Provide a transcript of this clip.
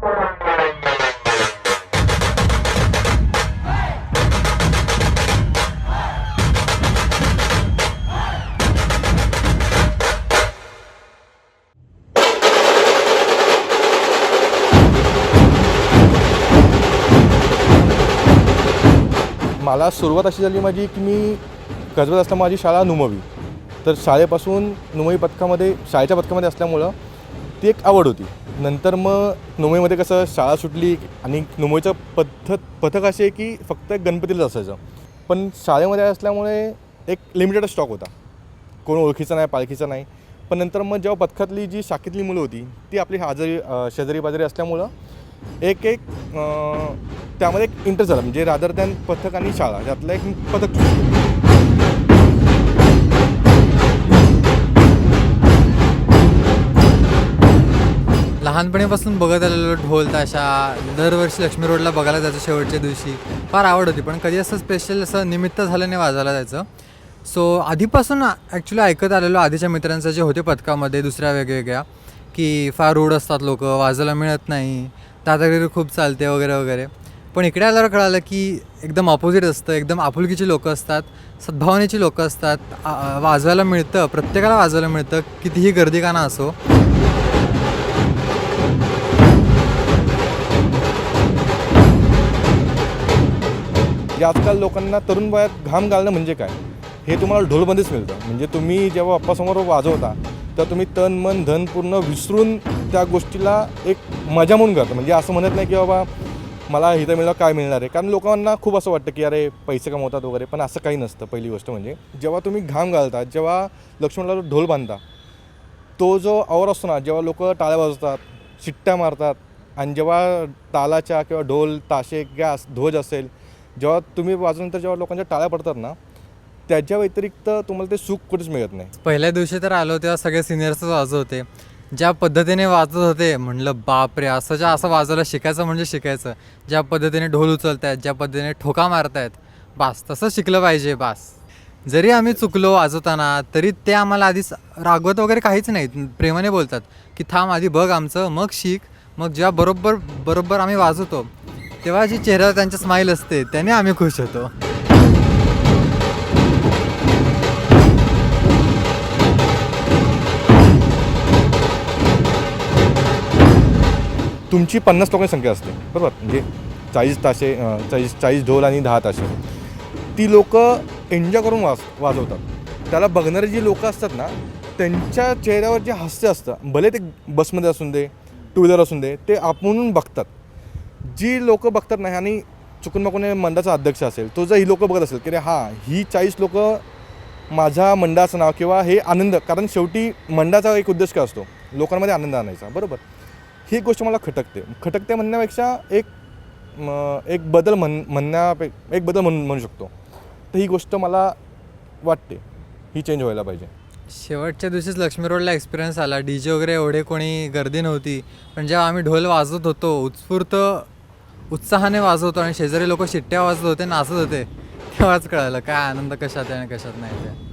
मला सुरुवात अशी झाली माझी की मी गजबत असताना माझी शाळा नुमवी. तर शाळेपासून नुमवी पथकामध्ये शाळेच्या पथकामध्ये असल्यामुळं ती एक आवड होती. नंतर मग नुमईमध्ये कसं शाळा सुटली आणि नुमईचं पद्धत पथक असे की फक्त गणपतीलाच असायचं. पण शाळेमध्ये असल्यामुळे एक लिमिटेड स्टॉक होता. कोण ओळखीचा नाही पालखीचा नाही. पण नंतर मग जेव्हा पथकातली जी शाखेतली मुलं होती ती आपली हाजरी शेजारी बाजारी असल्यामुळं एक एक त्यामध्ये एक इंटरेस्ट झाला. म्हणजे रादर दॅन पथक आणि शाळा यातलं एक पथक लहानपणीपासून बघत आलेलो ढोल ताशा दरवर्षी लक्ष्मी रोडला बघायला जायचं शेवटच्या दिवशी. फार आवड होती पण कधी असं स्पेशल असं निमित्त झालं नाही वाजायला जायचं. सो आधीपासून ॲक्च्युली ऐकत आलेलो आधीच्या मित्रांचं जे होते पथकामध्ये दुसऱ्या वेगवेगळ्या की फार रूढ असतात लोक वाजायला मिळत नाही दादागिरी खूप चालते वगैरे वगैरे. पण इकडे आल्यावर कळालं की एकदम ऑपोजिट असतं एकदम आपुलकीची लोकं असतात सद्भावनेची लोकं असतात. वाजवायला मिळतं प्रत्येकाला वाजवायला मिळतं कितीही गर्दी का ना असो जे आजकाल लोकांना तरुण वयात घाम घालणं म्हणजे काय? हे तुम्हाला ढोलमध्येच मिळतं. म्हणजे तुम्ही जेव्हा अप्पासमोर वाजवता तर तुम्ही तन मन धन पूर्ण विसरून त्या गोष्टीला एक मजा म्हणून करता. म्हणजे असं म्हणत नाही की बाबा मला इथं मिळालं काय मिळणार आहे? कारण लोकांना खूप असं वाटतं की अरे पैसे कमवतात वगैरे पण असं काही नसतं पहिली गोष्ट म्हणजे. जेव्हा तुम्ही घाम घालता जेव्हा लक्ष्मणला ढोल बांधता तो जो आवर असतो ना जेव्हा लोक टाळ्या वाजवतात शिट्ट्या मारतात आणि जेव्हा तालाच्या किंवा ढोल ताशे गॅस ध्वज असेल जेव्हा तुम्ही वाजवल्यानंतर जेव्हा लोकांच्या टाळ्या पडतात ना त्याच्या व्यतिरिक्त तुम्हाला ते सुख कुठेच मिळत नाही. पहिल्या दिवशी तर आलो तेव्हा सगळे सिनियर्सच वाजवते होते. ज्या पद्धतीने वाजत होते म्हणलं बापरे असं ज्या असं वाजवायला शिकायचं म्हणजे शिकायचं. ज्या पद्धतीने ढोल उचलत आहेत ज्या पद्धतीने ठोका मारतायत बास तसं शिकलं पाहिजे बास. जरी आम्ही चुकलो वाजवताना तरी ते आम्हाला आधीच रागवत वगैरे काहीच नाहीत. प्रेमाने बोलतात की थांब आधी बघ आमचं मग शिक. मग जेव्हा बरोबर बरोबर आम्ही वाजवतो तेव्हा जी चेहऱ्यावर त्यांच्या स्माईल असते त्याने आम्ही खुश होतो. तुमची पन्नास लोकांची संख्या असते बरोबर? म्हणजे चाळीस ताशे चाळीस चाळीस ढोल आणि दहा ताशे ती लोक एन्जॉय करून वाज वाजवतात. त्याला बघणारे जी लोक असतात ना त्यांच्या चेहऱ्यावर जे हास्य असतं भले ते बसमध्ये असून दे टू व्हीलर असून दे ते आपण बघतात. जी लोक बघतात नाही आणि चुकून मग हे मंडळाचा अध्यक्ष असेल तो जर ही लोक बघत असेल की रे हां ही चाळीस लोक माझ्या मंडळाचं नाव किंवा हे आनंद कारण शेवटी मंडळाचा एक उद्देश काय असतो? लोकांमध्ये आनंद आणायचा बरोबर? ही गोष्ट मला खटकते. खटकते म्हणण्यापेक्षा एक एक बदल म्हण म्हणण्यापे एक बदल म्हण म्हणू शकतो. तर ही गोष्ट मला वाटते ही चेंज व्हायला पाहिजे. शेवटच्या दिवशीच लक्ष्मी रोडला एक्सपिरियन्स आला. डी जे वगैरे एवढे कोणी गर्दी नव्हती. पण जेव्हा आम्ही ढोल वाजत होतो उत्स्फूर्त उत्साहाने वाजवतो आणि शेजारी लोक शिट्ट्या वाजत होते नाचत होते. तेव्हाच कळालं काय आनंद कशात आहे आणि कशात नाही ते